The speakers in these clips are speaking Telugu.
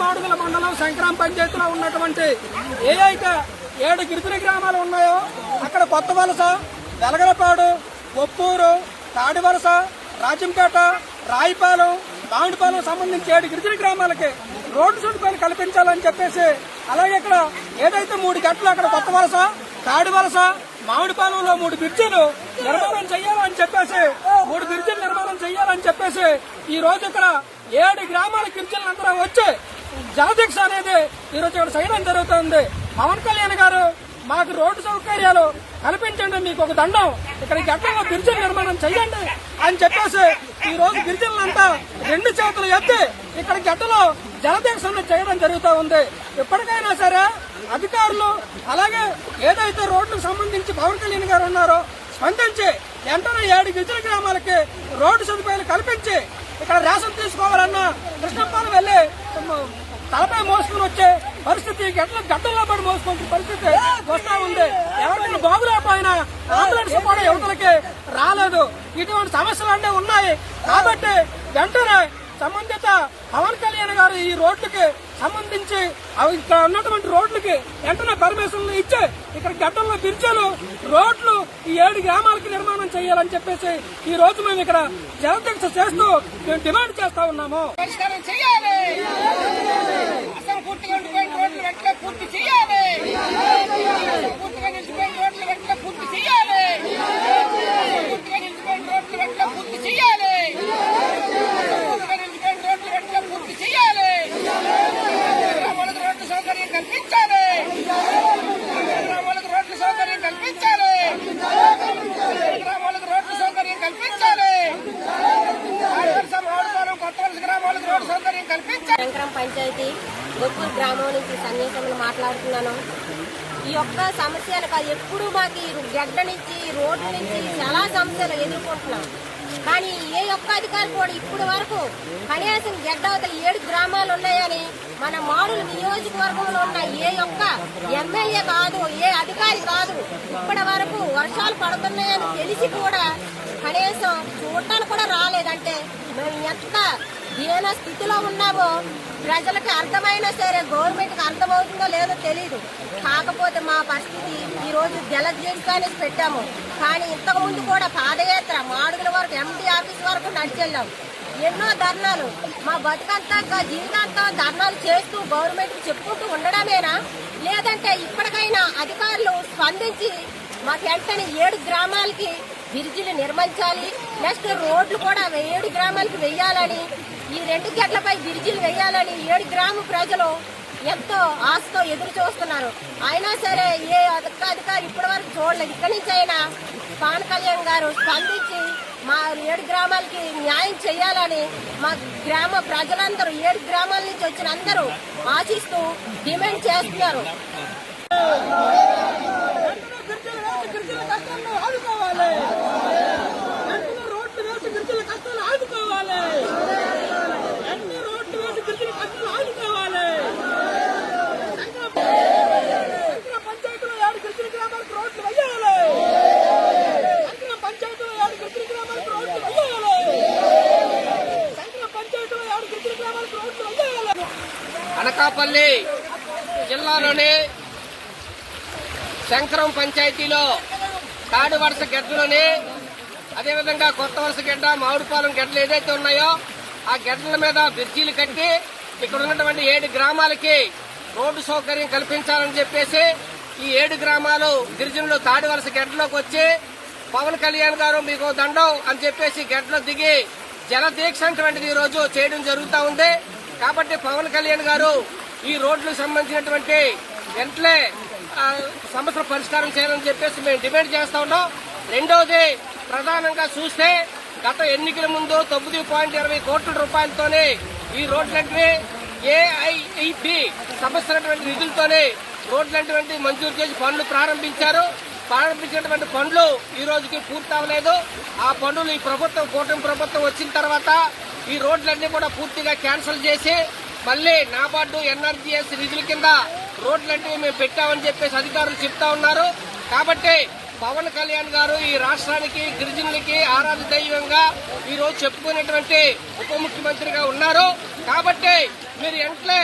మాడుగుల మండలం శంకరం పంచాయతీలో ఉన్నటువంటి ఏ అయితే ఏడు గిరిజన గ్రామాలు ఉన్నాయో అక్కడ కొత్త వలస వెలగలపాడు ఒప్పూరు తాడివలస రాజంపేట రాయిపాలెం మామిడిపాలెం సంబంధించి ఏడు గిరిజన గ్రామాలకి రోడ్డు సదుపాయాలు కల్పించాలని చెప్పేసి అలాగే ఇక్కడ ఏదైతే మూడు గంటలు అక్కడ కొత్త వలస తాడి వలస మామిడిపాలెంలో మూడు బ్రిడ్జిలు నిర్మాణం చేయాలని చెప్పేసి మూడు బ్రిడ్జిలు నిర్మాణం చేయాలని చెప్పేసి ఈ రోజు ఇక్కడ ఏడు గ్రామాల గిరిజనులందరూ వచ్చి జనదీక్ష అనేది ఈ రోజు ఇక్కడ చేయడం జరుగుతుంది. పవన్ కళ్యాణ్ గారు మాకు రోడ్డు సౌకర్యాలు కల్పించండి మీకు ఒక దండం. ఇక్కడ ఈ గడ్డంలో గిరిజన నిర్మాణం చేయండి అని చెప్పేసి ఈ రోజు గిరిజనులంతా రెండు చేతులు ఎత్తి ఇక్కడ గడ్డలో జనదీక్షను చేయడం జరుగుతూ ఉంది. ఎప్పటికైనా సరే అధికారులు అలాగే ఏదైతే రోడ్లకు సంబంధించి పవన్ కళ్యాణ్ గారు ఉన్నారో స్పందించి వెంటనే ఏడు గిరిజన గ్రామాలకి రోడ్డు సదుపాయాలు కల్పించి ఇక్కడ రేషన్ తీసుకోవాలన్నా కృష్ణపాలెం వెళ్ళి తలపై మోసుకుని వచ్చే పరిస్థితి గడ్డలు గడ్డల్లో పడి మోసుకునే పరిస్థితి వస్తా ఉంది. ఎవరికైనా బాగులేకపోయినా అంబులెన్స్ కూడా యువతలకి రాలేదు. ఇటువంటి సమస్యలు అంటే ఉన్నాయి. కాబట్టి వెంటనే సంబంధిత పవన్ కళ్యాణ్ గారు ఈ రోడ్లకి సంబంధించి ఇక్కడ ఉన్నటువంటి రోడ్లకి వెంటనే పర్మిషన్లు ఇచ్చి ఇక్కడ గడ్డల్లో బ్రిడ్జలు రోడ్లు ఈ ఏడు గ్రామాలకి నిర్మాణం చేయాలని చెప్పేసి ఈ రోజు మేము ఇక్కడ జనదీక్ష చేస్తూ మేము డిమాండ్ చేస్తా ఉన్నాము. పరిష్కారం చేయాలి. అసలు పూర్తిగా ఉండిపోయిన రోడ్లు వెంటనే పూర్తి చేయాలి పూర్తిగా నిలిచిపోయిన రోడ్లు వెంటనే పూర్తి చేయాలి పూర్తిగా నిలిచిపోయిన రోడ్లు వెంటనే పూర్తి చేయాలి పూర్తిగా నిలిచిపోయిన రోడ్లు వెంటనే పూర్తి చేయాలి గ్రామాలకు రోడ్డు సౌకర్యం కల్పించాలి గ్రామాలకు రోడ్డు సౌకర్యం కల్పించాలి గ్రామాలకు రోడ్డు సౌకర్యం కల్పించాలి ఆడవలస మామిడిపాలెం కొత్త వలస గ్రామాలకు రోడ్డు సౌకర్యం కల్పించాలి శంకరం పంచాయతీ బొత్తూరు గ్రామం నుంచి సన్యాసములు మాట్లాడుతున్నాను. ఈ యొక్క సమస్యలు కాదు ఎప్పుడు మాకు గడ్డ నుంచి రోడ్డు నుంచి చాలా సమస్యలు ఎదుర్కొంటున్నాం. కానీ ఏ ఒక్క అధికారి కూడా ఇప్పుడు వరకు కనీసం గడ్డ అవతల ఏడు గ్రామాలు ఉన్నాయని మన మాడుల నియోజకవర్గంలో ఉన్న ఏ ఒక్క ఎమ్మెల్యే కాదు ఏ అధికారి కాదు ఇప్పటి వరకు వర్షాలు పడుతున్నాయని తెలిసి కూడా కనీసం చూడటానికి కూడా రాలేదంటే మేము ఎంత దీన స్థితిలో ఉన్నామో ప్రజలకు అర్థమైనా సరే గవర్నమెంట్కి అర్థమవుతుందో లేదో తెలియదు కాకపోతే మా పరిస్థితి ఈ రోజు జలజీవితాన్ని పెట్టాము. కానీ ఇంతకుముందు కూడా పాదయాత్ర మాడుగుల వరకు ఎండి ఆఫీస్ వరకు నడిచెళ్ళాం. ఎన్నో ధర్నాలు. మా బతుకంతా జీవితాంతా ధర్నాలు చేస్తూ గవర్నమెంట్ చెప్పుకుంటూ ఉండడమేనా? లేదంటే ఇప్పటికైనా అధికారులు స్పందించి మాకు వెంటనే ఏడు గ్రామాలకి బ్రిడ్జిలు నిర్మించాలి నెక్స్ట్ రోడ్లు కూడా ఏడు గ్రామాలకు వెయ్యాలని ఈ రెండు గట్లపై బ్రిడ్జిలు వేయాలని ఏడు గ్రామ ప్రజలు ఎంతో ఆశతో ఎదురు చూస్తున్నారు అయినా సరే ఏ అధిక అధికారి ఇప్పటి వరకు చూడలేదు ఇక్కడి నుంచి అయినా పవన్ కళ్యాణ్ గారు స్పందించి మా ఏడు గ్రామాలకి న్యాయం చేయాలని మా గ్రామ ప్రజలందరూ ఏడు గ్రామాల నుంచి వచ్చిన అందరూ ఆశిస్తూ డిమాండ్ చేస్తున్నారు గిరిజన కష్టాలను ఆదుకోవాలి వెంటనే రోడ్లు వేసి గిరిజన కష్టాలు ఆదుకోవాలి వెంటనే రోడ్లు వేసి గిరిజన కష్టాలు ఆదుకోవాలి శంకర పంచాయతీలో ఏడు గిరిజన గ్రామాలకు రోడ్లు వేయాలి శంకర పంచాయతీలో ఏడు గిరిజన గ్రామాలకు రోడ్లు వేయాలి శంకర పంచాయతీలో ఏడు గిరిజన గ్రామాలకు రోడ్లు వేయాలి అనకాపల్లి జిల్లాలోని శంకరం పంచాయతీలో తాడు వరుస గెడ్డలోని అదేవిధంగా కొత్త వరుస గడ్డ మామిడిపాలెం గడ్డలు ఏదైతే ఉన్నాయో ఆ గెడ్డల మీద బ్రిడ్జీలు కట్టి ఇక్కడ ఉన్నటువంటి ఏడు గ్రామాలకి రోడ్డు సౌకర్యం కల్పించాలని చెప్పేసి ఈ ఏడు గ్రామాలు గిరిజనులు తాడి వలస గెడ్డలోకి వచ్చి పవన్ కళ్యాణ్ గారు మీకు దండం అని చెప్పేసి గెడ్డలో దిగి జల దీక్ష అటువంటిది ఈ రోజు చేయడం జరుగుతూ ఉంది. కాబట్టి పవన్ కళ్యాణ్ గారు ఈ రోడ్లకు సంబంధించినటువంటి వెంటనే ఆ, పరిష్కారం చేయాలని చెప్పేసి మేము డిమాండ్ చేస్తా ఉన్నాం. రెండవది ప్రధానంగా చూస్తే గత ఎన్నికల ముందు తొమ్మిది పాయింట్ ఇరవై కోట్ల రూపాయలతోనే ఈ రోడ్లన్నీ ఏఐబి సంస్థలటువంటి నిధులతోనే రోడ్లంటివంటి మంజూరు చేసి పనులు ప్రారంభించారు. ప్రారంభించినటువంటి పనులు ఈ రోజుకి పూర్తి అవ్వలేదు ఆ పనులు ఈ ప్రభుత్వం కూటమి ప్రభుత్వం వచ్చిన తర్వాత ఈ రోడ్లన్నీ కూడా పూర్తిగా క్యాన్సిల్ చేసి మళ్ళీ నాబార్డు ఎన్ఆర్జీఎస్ నిధుల కింద రోడ్లంటివి మేము పెట్టామని చెప్పేసి అధికారులు చెప్తా ఉన్నారు. కాబట్టి పవన్ కళ్యాణ్ గారు ఈ రాష్ట్రానికి గిరిజనులకి ఆరాధ దైవంగా ఈరోజు చెప్పుకునేటువంటి ఉప ముఖ్యమంత్రిగా ఉన్నారు. కాబట్టి మీరు ఎంట్లే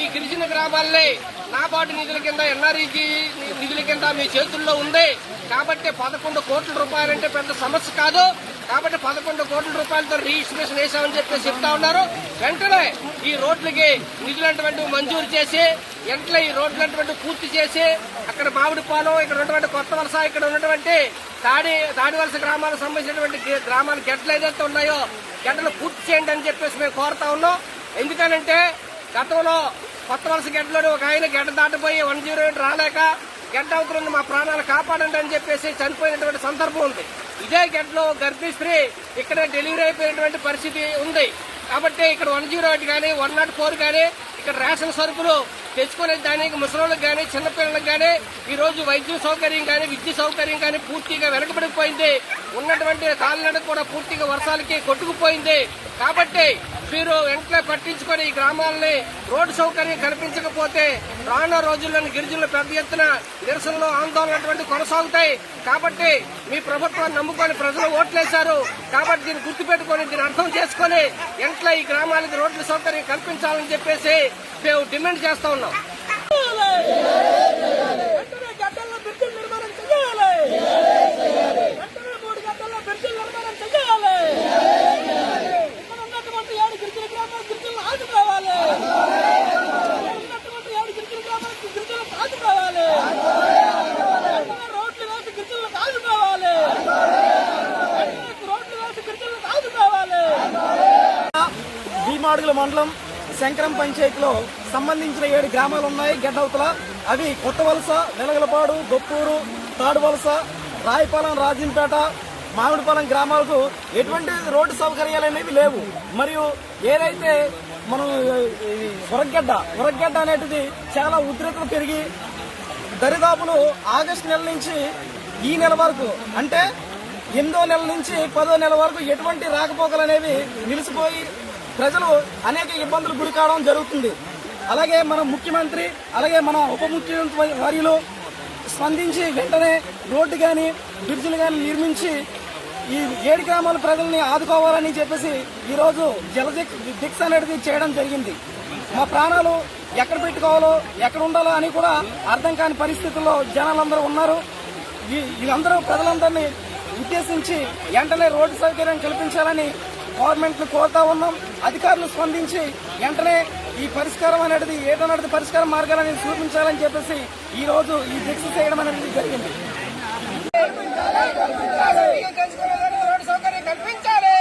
ఈ గిరిజన గ్రామాల్ని నాబార్డు నిధుల కింద ఎన్ఆర్ఈజీ నిధుల కింద మీ చేతుల్లో ఉంది. కాబట్టి పదకొండు కోట్ల రూపాయలంటే పెద్ద సమస్య కాదు. కాబట్టి పదకొండు కోట్ల రూపాయలతో రిజిస్ట్రేషన్ వేశామని చెప్పి చెప్తా ఉన్నారు. వెంటనే ఈ రోడ్లకి నిధులంటువంటి మంజూరు చేసి వెంటనే ఈ రోడ్లంటువంటి పూర్తి చేసి అక్కడ మామిడిపాలెం ఇక్కడ ఉన్నటువంటి కొత్త వలస ఇక్కడ ఉన్నటువంటి తాడి తాడి వలస గ్రామాలకు సంబంధించినటువంటి గ్రామాల గడ్డలు ఏదైతే ఉన్నాయో గెడ్డలు పూర్తి చేయండి అని చెప్పేసి మేము కోరుతా ఉన్నాం. ఎందుకనంటే గతంలో కొత్త వలస గెడ్డలో ఒక ఆయన గెడ్డ దాటిపోయి వన్ జీరో ఎయిట్ రాలేక గెడ్డ అవుతున్న మా ప్రాణాలు కాపాడండి అని చెప్పేసి చనిపోయినటువంటి సందర్భం ఉంది. ఇదే గెడ్డలో గర్భిణీ స్త్రీ ఇక్కడ డెలివరీ అయిపోయినటువంటి పరిస్థితి ఉంది. కాబట్టి ఇక్కడ వన్ జీరో ఎయిట్ కానీ వన్ నాట్ ఫోర్ కానీ ఇక్కడ రేషన్ సరుకులు తెచ్చుకునే దానికి ముసలోళ్ళకి కానీ చిన్నపిల్లలకు కానీ ఈరోజు వైద్య సౌకర్యం కానీ విద్యుత్ సౌకర్యం కానీ పూర్తిగా వెనకబడిపోయింది. ఉన్నటువంటి కాలినడ కూడా పూర్తిగా వర్షాలకి కొట్టుకుపోయింది. కాబట్టి మీరు వెంటనే పట్టించుకొని ఈ గ్రామాలని రోడ్డు సౌకర్యం కల్పించకపోతే రానున్న రోజుల్లోని గిరిజనులు పెద్ద ఎత్తున నిరసనలు ఆందోళన అటువంటి కొనసాగుతాయి. కాబట్టి మీ ప్రభుత్వాన్ని నమ్ముకొని ప్రజలు ఓట్లేశారు. కాబట్టి దీన్ని గుర్తుపెట్టుకొని దీన్ని అర్థం చేసుకొని వెంటనే ఈ గ్రామానికి రోడ్ల సౌకర్యం కల్పించాలని చెప్పేసి మేము డిమాండ్ చేస్తా ఉన్నాం వెంటనే గడ్డల్లో బ్రిడ్జిలు నిర్మాణం చేయాలి వెంటనే మూడు గడ్డల్లో బ్రిడ్జిలు నిర్మాణం చేయాలి ఇక్కడ ఉన్నటువంటి ఏడు గిరిజన గ్రామాల గిరిజనులు ఆదుకోవాలి ఇక్కడ ఉన్నటువంటి ఏడు గిరిజన గ్రామాలకు గిరిజనులకు ఆదుకోవాలి వెంటనే రోడ్లు వేసి గిరిజనులకు ఆదుకోవాలి వెంటనే రోడ్లు వేసి గిరిజనులకు ఆదుకోవాలి భీమాడుగుల మండలం శంకరం పంచాయతీలో సంబంధించిన ఏడు గ్రామాలు ఉన్నాయి. గెడ్డవతల అవి కొత్త వలస వెలగలపాడు గొప్పూరు తాడు వలస రాయపాలెం రాజంపేట మామిడిపాలెం గ్రామాలకు ఎటువంటి రోడ్డు సౌకర్యాలు అనేవి లేవు. మరియు ఏదైతే మనం ఉరగడ్డ ఉరగడ్డ అనేటిది చాలా ఉధృతలు పెరిగి దరిదాపులు ఆగస్టు నెల నుంచి ఈ నెల వరకు అంటే ఎనిమిదో నెల నుంచి పదో నెల వరకు ఎటువంటి రాకపోకలు అనేవి నిలిచిపోయి ప్రజలు అనేక ఇబ్బందులు గురి కావడం జరుగుతుంది. అలాగే మన ముఖ్యమంత్రి అలాగే మన ఉప ముఖ్యమంత్రి వర్యులు స్పందించి వెంటనే రోడ్డు కానీ బ్రిడ్జిలు కానీ నిర్మించి ఈ ఏడు గ్రామాల ప్రజల్ని ఆదుకోవాలని చెప్పేసి ఈరోజు జలదిక్ దిక్స్ అనేది చేయడం జరిగింది. మా ప్రాణాలు ఎక్కడ పెట్టుకోవాలో ఎక్కడ ఉండాలో అని కూడా అర్థం కాని పరిస్థితుల్లో జనాలందరూ ఉన్నారు. వీళ్ళందరూ ప్రజలందరినీ ఉద్దేశించి వెంటనే రోడ్డు సౌకర్యం కల్పించాలని గవర్నమెంట్ను కోరుతా ఉన్నాం అధికారులు స్పందించి వెంటనే ఈ పరిష్కారం అనేది ఏటనడిది పరిష్కార అనేది చూపించాలని చెప్పేసి ఈ రోజు ఈ దీక్ష చేయడం అనేది జరిగింది. కల్పించాలి.